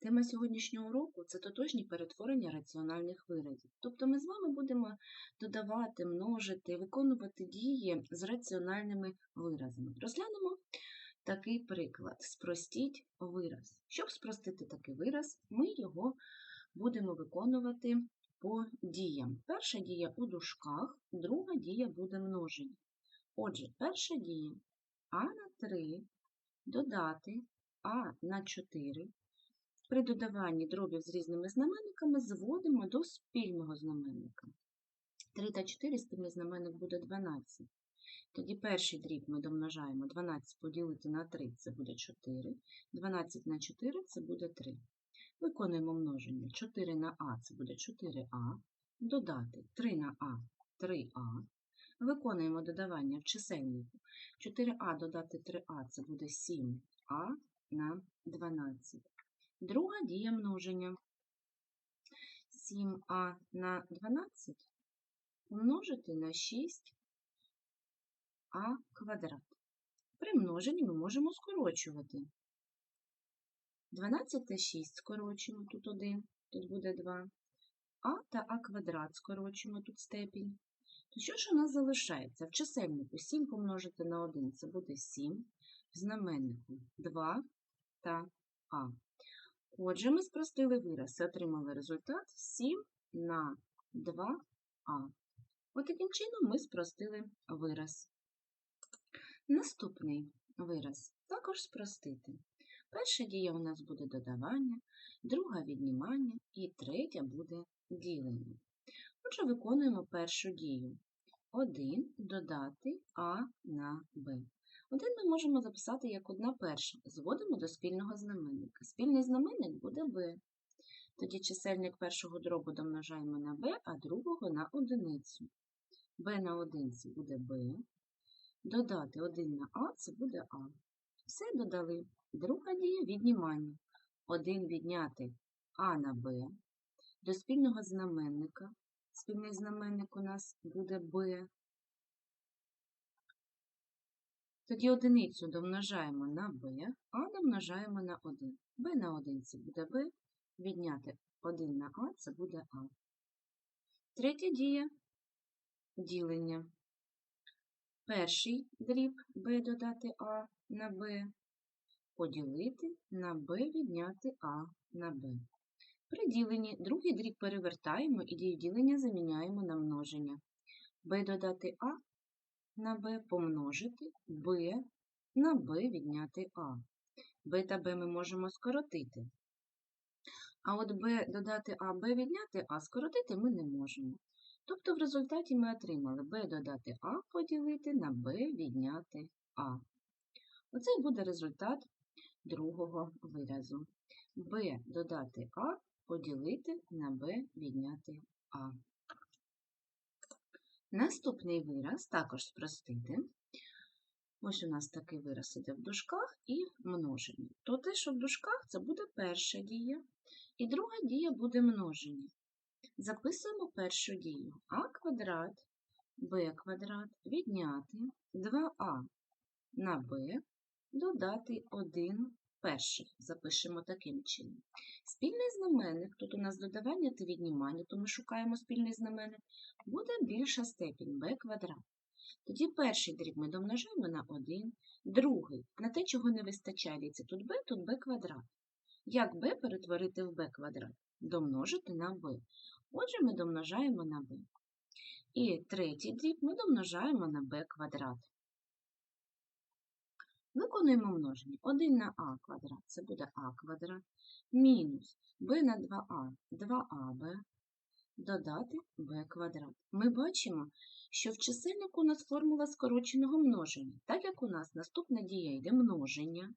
Тема сьогоднішнього уроку це тотожні перетворення раціональних виразів. Тобто ми з вами будемо додавати, множити, виконувати дії з раціональними виразами. Розглянемо такий приклад. Спростіть вираз. Щоб спростити такий вираз, ми його будемо виконувати по діям. Перша дія у дужках, друга дія буде множення. Отже, перша дія а на 3 додати а на 4. При додаванні дробів з різними знаменниками зводимо до спільного знаменника. 3 та 4 спільний знаменник буде 12. Тоді перший дріб ми домножаємо 12 поділити на 3 це буде 4. 12 на 4 це буде 3. Виконуємо множення 4 на А це буде 4А. Додати 3 на А 3А. Виконуємо додавання в чисельнику. 4а додати 3а це буде 7а на 12. Друга дія множення. 7а на 12 помножити на 6а квадрат. При множенні ми можемо скорочувати. 12 та 6 скорочуємо, тут 1, тут буде 2. А та а квадрат скорочуємо, тут степінь. То що ж у нас залишається? В чисельнику 7 помножити на 1 це буде 7, в знаменнику 2 та А. Отже, ми спростили вираз і отримали результат 7 на 2а. От таким чином ми спростили вираз. Наступний вираз також спростити. Перша дія у нас буде додавання, друга віднімання і третя буде ділення. Отже, виконуємо першу дію. 1 додати А на Б. 1 ми можемо записати як одна перша. Зводимо до спільного знаменника. Спільний знаменник буде Б. Тоді чисельник першого дробу домножаємо на Б, а другого на одиницю. Б на одинці буде Б. Додати 1 на А це буде А. Все додали. Друга дія віднімання. 1 відняти А на Б. До спільного знаменника. Спільний знаменник у нас буде b. Тоді одиницю домножаємо на b, а домножаємо на 1. b на 1 це буде b, відняти 1 на а це буде а. Третя дія ділення. Перший дріб b додати а на b, поділити на b відняти а на b. При діленні другий дріб перевертаємо і дію ділення заміняємо на множення. b додати а на b помножити b на b відняти а. b та b ми можемо скоротити. А от b додати а, b відняти а скоротити ми не можемо. Тобто в результаті ми отримали b додати а поділити на b відняти а. Оце буде результат другого виразу. b додати а поділити на b відняти а. Наступний вираз також спростити. Ось у нас такий вираз іде в дужках і множення. То те, що в дужках, це буде перша дія, і друга дія буде множення. Записуємо першу дію а квадрат, b квадрат відняти 2а на b, додати 1 перших. Запишемо таким чином. Спільний знаменник, тут у нас додавання та віднімання, то ми шукаємо спільний знаменник, буде більша степінь b квадрат. Тоді перший дріб ми домножаємо на 1, другий на те, чого не вистачає, це тут b, тут b квадрат. Як b перетворити в b квадрат? Домножити на b. Отже, ми домножаємо на b. І третій дріб ми домножаємо на b квадрат. Виконуємо множення. 1 на а квадрат це буде а квадрат, мінус b на 2а 2аб, додати b квадрат. Ми бачимо, що в чисельнику у нас формула скороченого множення. Так як у нас наступна дія йде множення,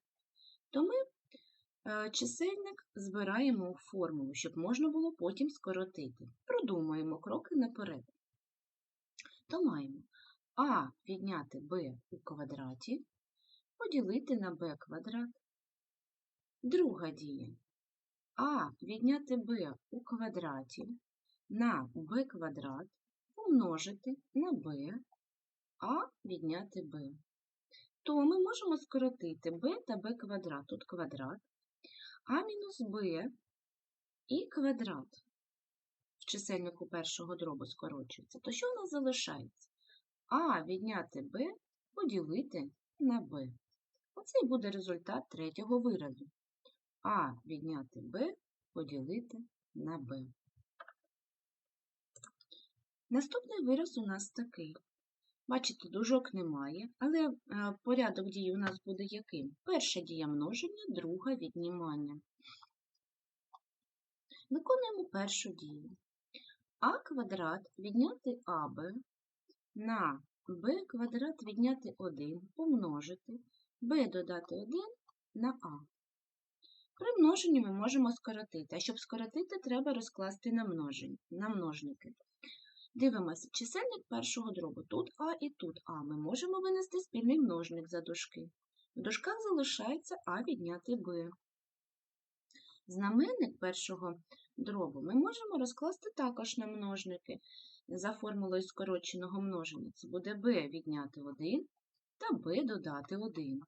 то ми е, чисельник збираємо у формулу, щоб можна було потім скоротити. Продумаємо кроки наперед. То маємо а відняти b у квадраті поділити на b квадрат. Друга дія. А відняти b у квадраті на b квадрат помножити на b, а відняти b. То ми можемо скоротити b та b квадрат, тут квадрат, а мінус b і квадрат в чисельнику першого дробу скорочується, то що у нас залишається? А відняти b поділити на b. Оце і буде результат третього виразу. А відняти b поділити на b. Наступний вираз у нас такий. Бачите, дужок немає, але е, порядок дій у нас буде яким? Перша дія множення, друга віднімання. Виконуємо першу дію. А квадрат відняти АБ на b квадрат відняти 1 помножити b додати 1 на а. При множенні ми можемо скоротити, а щоб скоротити, треба розкласти на, множень, на множники. Дивимося, чисельник першого дробу. Тут А і тут А. Ми можемо винести спільний множник за дужки. В дужках залишається А відняти Б. Знаменник першого дробу ми можемо розкласти також на множники за формулою скороченого множення. Це буде b відняти 1 та b додати 1.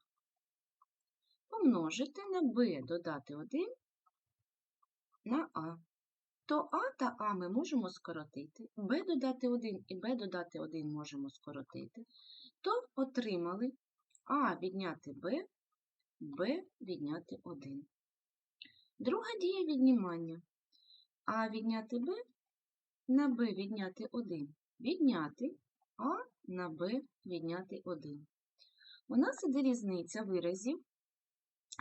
Помножити на b додати 1 на а. То а та а ми можемо скоротити, b додати 1 і b додати 1 можемо скоротити, то отримали а відняти b, b відняти 1. Друга дія віднімання. А відняти b на b відняти 1 відняти а на b відняти 1. У нас іде різниця виразів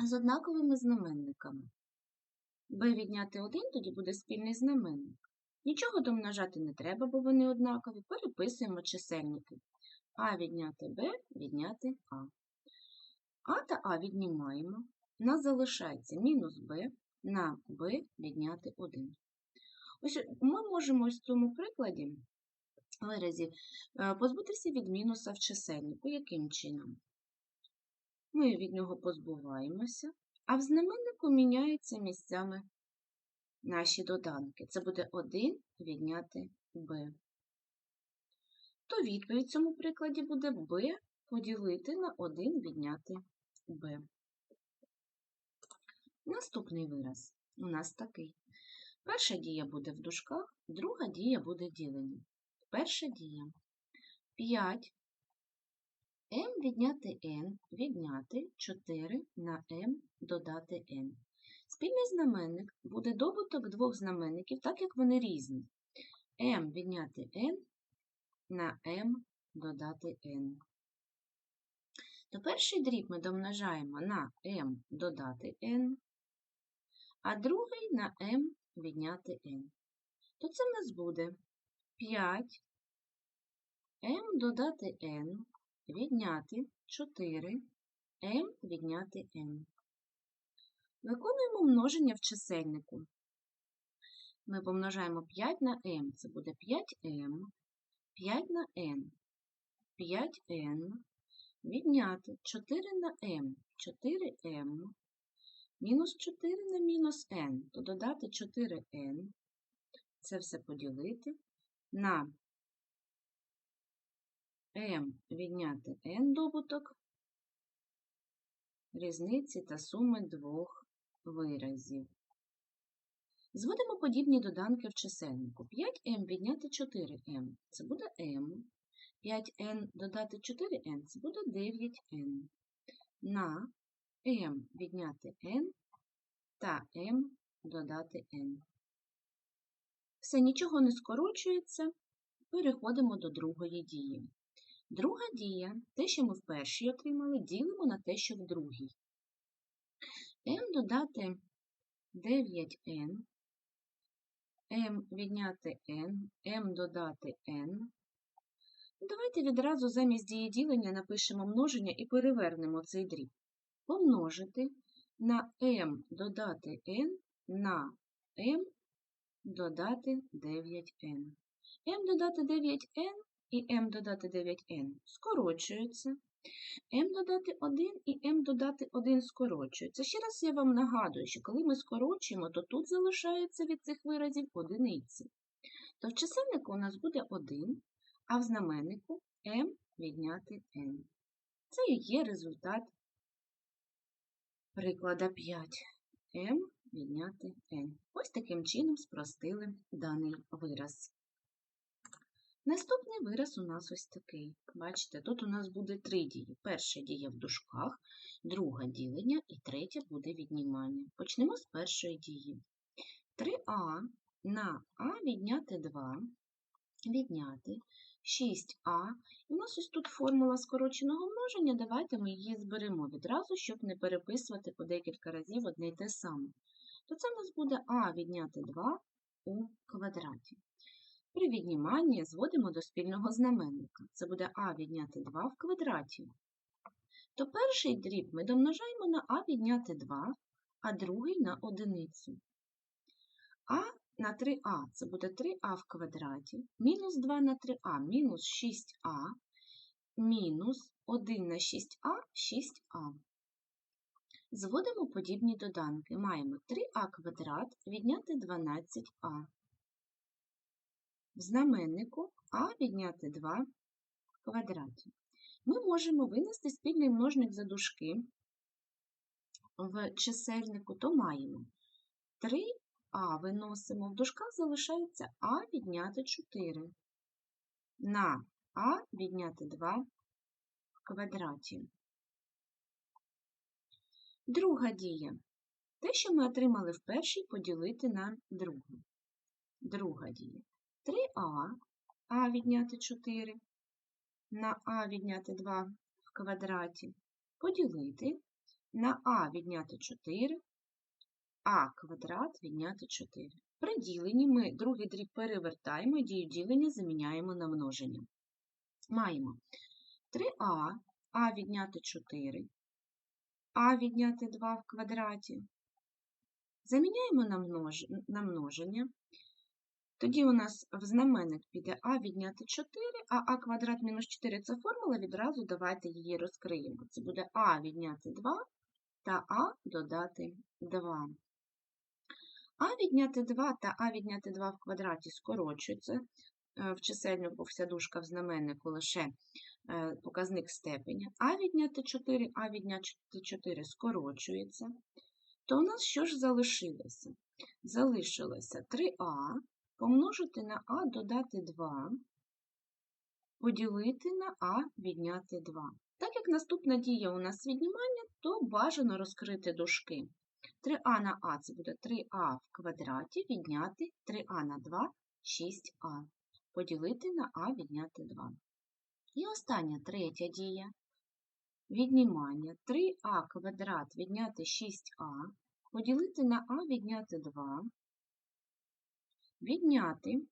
з однаковими знаменниками. b відняти 1 тоді буде спільний знаменник. Нічого домножати не треба, бо вони однакові. Переписуємо чисельники. А відняти b відняти а. А та а віднімаємо. У нас залишається мінус b на b відняти 1. Ось ми можемо в цьому прикладі виразів е, позбутися від мінуса в чисельнику. Яким чином? Ми від нього позбуваємося, а в знаменнику міняються місцями наші доданки. Це буде 1 відняти b. То відповідь в цьому прикладі буде b поділити на 1 відняти b. Наступний вираз у нас такий. Перша дія буде в дужках, друга дія буде ділення. Перша дія 5 m відняти n відняти 4 на m додати n. Спільний знаменник буде добуток двох знаменників, так як вони різні. m відняти n на m додати n. То перший дріб ми домножаємо на m додати n, а другий на m відняти n. То це в нас буде 5 m додати n відняти 4 m відняти n. Виконуємо множення в чисельнику. Ми помножаємо 5 на m, це буде 5m, 5 на n, 5n, відняти 4 на m, 4m, Мінус 4 на мінус n, то додати 4n, це все поділити на m відняти n добуток різниці та суми двох виразів. Зводимо подібні доданки в чисельнику. 5m відняти 4m це буде m. 5n додати 4n це буде 9n. На m відняти n та m додати n. Все, нічого не скорочується, переходимо до другої дії. Друга дія, те, що ми в першій отримали, ділимо на те, що в другій. m додати 9n, m відняти n, m додати n. Давайте відразу замість дії ділення напишемо множення і перевернемо цей дріб помножити на m додати n на m додати 9n. m додати 9n і m додати 9n скорочуються. m додати 1 і m додати 1 скорочуються. Ще раз я вам нагадую, що коли ми скорочуємо, то тут залишається від цих виразів одиниці. То в чисельнику у нас буде 1, а в знаменнику m відняти n. Це і є результат Приклада 5. М відняти n. Ось таким чином спростили даний вираз. Наступний вираз у нас ось такий. Бачите, тут у нас буде три дії. Перша дія в дужках, друга ділення і третя буде віднімання. Почнемо з першої дії. 3а на а відняти 2, відняти 6а. І у нас ось тут формула скороченого множення. Давайте ми її зберемо відразу, щоб не переписувати по декілька разів одне й те саме. То це у нас буде а відняти 2 у квадраті. При відніманні зводимо до спільного знаменника. Це буде а відняти 2 в квадраті. То перший дріб ми домножаємо на а відняти 2, а другий на одиницю. А на 3а це буде 3а в квадраті, мінус 2 на 3а, мінус 6а, мінус 1 на 6а, 6а. Зводимо подібні доданки. Маємо 3а квадрат відняти 12а. В знаменнику а відняти 2 в квадраті. Ми можемо винести спільний множник за дужки в чисельнику, то маємо 3а виносимо, в дужках залишається а відняти 4 на а відняти 2 в квадраті. Друга дія. Те, що ми отримали в першій, поділити на другу. Друга дія. 3а, а відняти 4 на а відняти 2 в квадраті, поділити на а відняти 4, а квадрат відняти 4. При діленні ми другий дріб перевертаємо дію ділення заміняємо на множення. Маємо 3а, а відняти 4, а відняти 2 в квадраті. Заміняємо на множення. Тоді у нас в знаменник піде а відняти 4, а а квадрат мінус 4 це формула, відразу давайте її розкриємо. Це буде а відняти 2 та а додати 2. А відняти 2 та а відняти 2 в квадраті скорочуються. В чисельнику вся дужка в знаменнику лише показник степеня. А відняти 4, а відняти 4 скорочується. То у нас що ж залишилося? Залишилося 3а помножити на а додати 2, поділити на а відняти 2. Так як наступна дія у нас віднімання, то бажано розкрити дужки. 3а на а це буде 3а в квадраті відняти 3а на 2 6а. Поділити на а відняти 2. І остання третя дія. Віднімання 3а квадрат відняти 6а, поділити на а відняти 2, відняти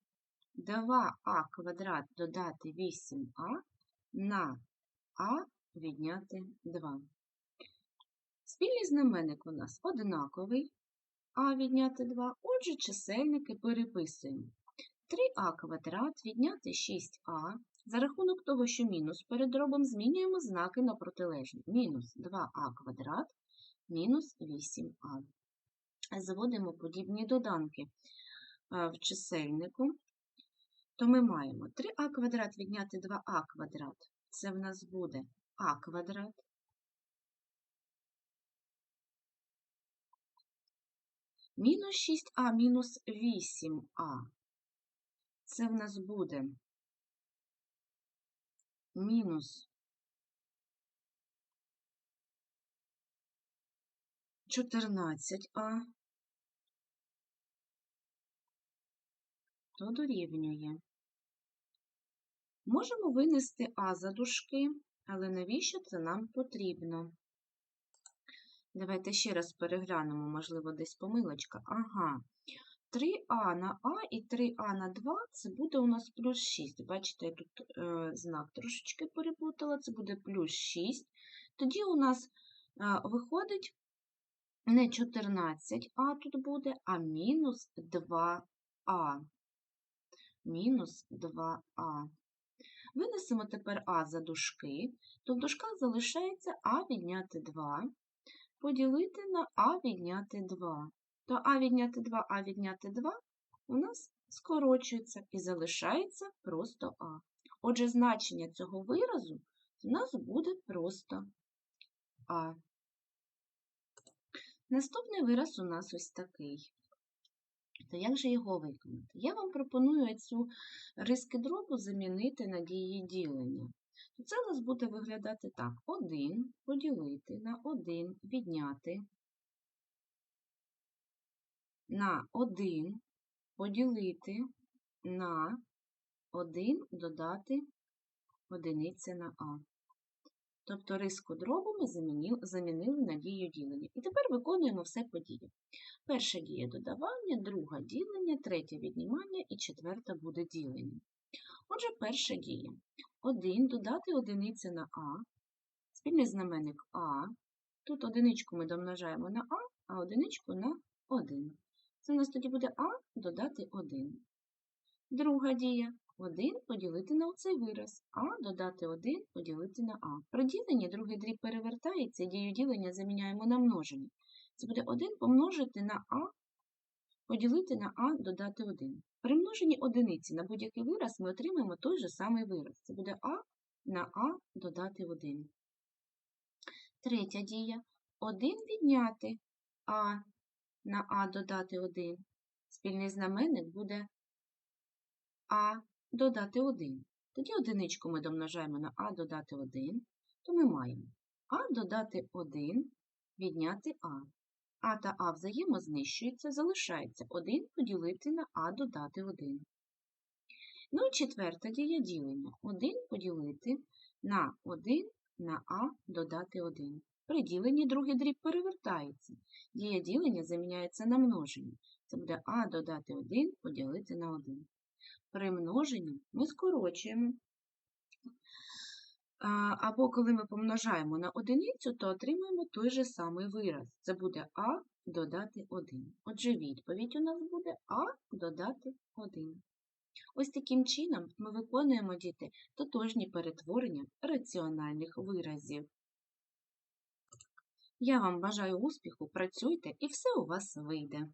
2а квадрат додати 8а на а відняти 2. Спільний знаменник у нас однаковий а відняти 2, отже, чисельники переписуємо. 3а квадрат відняти 6а. За рахунок того, що мінус перед дробом, змінюємо знаки на протилежні. Мінус 2а квадрат, мінус 8а. Зводимо подібні доданки в чисельнику, то ми маємо 3а квадрат відняти 2а квадрат. Це в нас буде а квадрат. Мінус 6а мінус 8а. Це в нас буде мінус 14а, то дорівнює. Можемо винести А за дужки, але навіщо це нам потрібно? Давайте ще раз переглянемо, можливо, десь помилочка. Ага. 3а на А і 3а на 2 це буде у нас плюс 6. Бачите, я тут е, знак трошечки перепутала, це буде плюс 6. Тоді у нас е, виходить не 14а тут буде, а мінус 2а. Мінус 2а. Винесемо тепер А за дужки, то в дужках залишається А відняти 2, поділити на А відняти 2 то а відняти 2, а відняти 2 у нас скорочується і залишається просто А. Отже, значення цього виразу у нас буде просто А. Наступний вираз у нас ось такий. То як же його виконати? Я вам пропоную цю риски дробу замінити на дії ділення. То це у нас буде виглядати так: 1 поділити на 1 відняти на 1 поділити на 1 додати одиниця на А. Тобто риску дробу ми замінили, на дію ділення. І тепер виконуємо все по діях. Перша дія додавання, друга ділення, третя віднімання і четверта буде ділення. Отже, перша дія. 1 додати одиниця на А, спільний знаменник А. Тут одиничку ми домножаємо на А, а одиничку на 1. Це у нас тоді буде А додати 1. Друга дія. 1 поділити на оцей вираз. А додати 1 поділити на А. При діленні другий дріб перевертається, дію ділення заміняємо на множення. Це буде 1 помножити на А, поділити на А додати 1. При множенні одиниці на будь-який вираз ми отримаємо той же самий вираз. Це буде А на А додати 1. Третя дія. 1 відняти А на А додати 1. Спільний знаменник буде А додати 1. Тоді одиничку ми домножаємо на А додати 1, то ми маємо А додати 1 відняти А. А та А взаємознищується, залишається 1 поділити на А додати 1. Ну і четверта дія ділення. 1 поділити на 1 на А додати 1. При діленні другий дріб перевертається. Дія ділення заміняється на множення. Це буде А додати 1 поділити на 1. При множенні ми скорочуємо. Або коли ми помножаємо на одиницю, то отримаємо той же самий вираз. Це буде А додати 1. Отже, відповідь у нас буде А додати 1. Ось таким чином ми виконуємо діти тотожні перетворення раціональних виразів. Я вам бажаю успіху, працюйте і все у вас вийде.